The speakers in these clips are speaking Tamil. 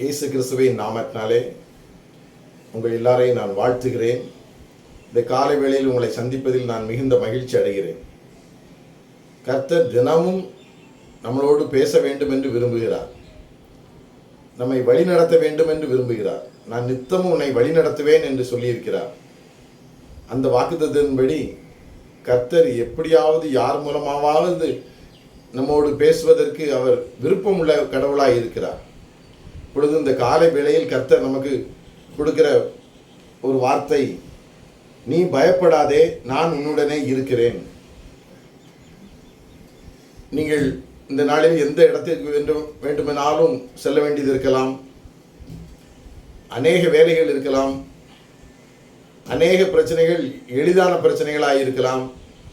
இயேசு கிறிஸ்துவின் நாமத்தினாலே உங்கள் எல்லாரையும் நான் வாழ்த்துகிறேன். இந்த காலை வேளையில் உங்களை சந்திப்பதில் நான் மிகுந்த மகிழ்ச்சி அடைகிறேன். கர்த்தர் தினமும் நம்மளோடு பேச வேண்டும் என்று விரும்புகிறார். நம்மை வழிநடத்த வேண்டும் என்று விரும்புகிறார். நான் நித்தமும் உன்னை வழிநடத்துவேன் என்று சொல்லியிருக்கிறார். அந்த வாக்குத்தத்தின்படி கர்த்தர் எப்படியாவது யார் மூலமாவது நம்மோடு பேசுவதற்கு அவர் விருப்பமுள்ள கடவுளாய் இருக்கிறார். பொழுது இந்த காலை வேளையில் கர்த்தர் நமக்கு கொடுக்கிற ஒரு வார்த்தை நீ பயப்படாதே நான் உன்னுடனே இருக்கிறேன். நீங்கள் இந்த நாளில் எந்த இடத்திற்கு வேண்டும் வேண்டுமானாலும் செல்ல வேண்டியது இருக்கலாம். அநேக வேலைகள் இருக்கலாம். அநேக பிரச்சனைகள் எளிதான பிரச்சனைகளாக இருக்கலாம்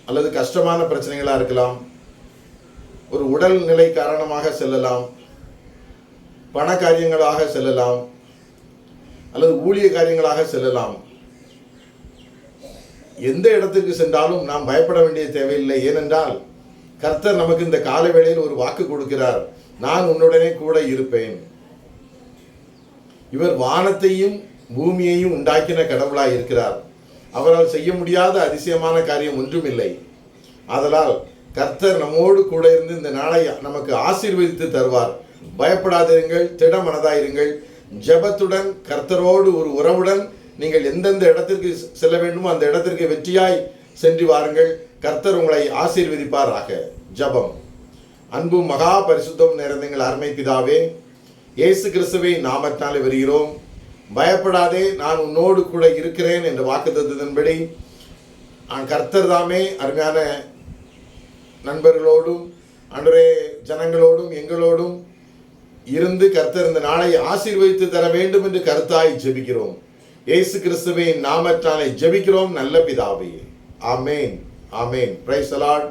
அல்லது கஷ்டமான பிரச்சனைகளாக இருக்கலாம். ஒரு உடல்நிலை காரணமாக செல்லலாம். பண காரியங்களாக செல்லலாம் அல்லது ஊழிய காரியங்களாக செல்லலாம். எந்த இடத்திற்கு சென்றாலும் நாம் பயப்பட வேண்டிய தேவையில்லை. ஏனென்றால் கர்த்தர் நமக்கு இந்த கால வேளையில் ஒரு வாக்கு கொடுக்கிறார். நான் உன்னுடனே கூட இருப்பேன். இவர் வானத்தையும் பூமியையும் உண்டாக்கின கடவுளாய் இருக்கிறார். அவரால் செய்ய முடியாத அதிசயமான காரியம் ஒன்றுமில்லை. ஆதலால் கர்த்தர் நம்மோடு கூட இருந்து இந்த நாளை நமக்கு ஆசீர்வதித்து தருவார். பயப்படாதிருங்கள் திடமனதாயிருங்கள். ஜெபத்துடன் கர்த்தரோடு ஒரு உறவுடன் நீங்கள் எந்தெந்த இடத்திற்கு செல்ல வேண்டுமோ அந்த இடத்திற்கு வெற்றியாய் சென்று வாருங்கள். கர்த்தர் உங்களை ஆசீர்வதிப்பாராக. ஜெபம். அன்பும் மகா பரிசுத்தம் நிறைந்த எங்கள் அருமை பிதாவே இயேசு கிறிஸ்துவை நாமத்தினாலே வருகிறோம். பயப்படாதே நான் உன்னோடு கூட இருக்கிறேன் என்ற வாக்குத்தத்தின்படி கர்த்தர் தாமே அருமையான நண்பர்களோடும் அன்றே ஜனங்களோடும் எங்களோடும் இருந்து கர்த்தர் இந்த நாளை ஆசீர்வதித்து தர வேண்டும் என்று கருத்தாய் ஜெபிக்கிறோம். இயேசு கிறிஸ்துவின் நாமற்றானை ஜெபிக்கிறோம். நல்ல பிதாவே. ஆமேன். ஆமேன். Price allot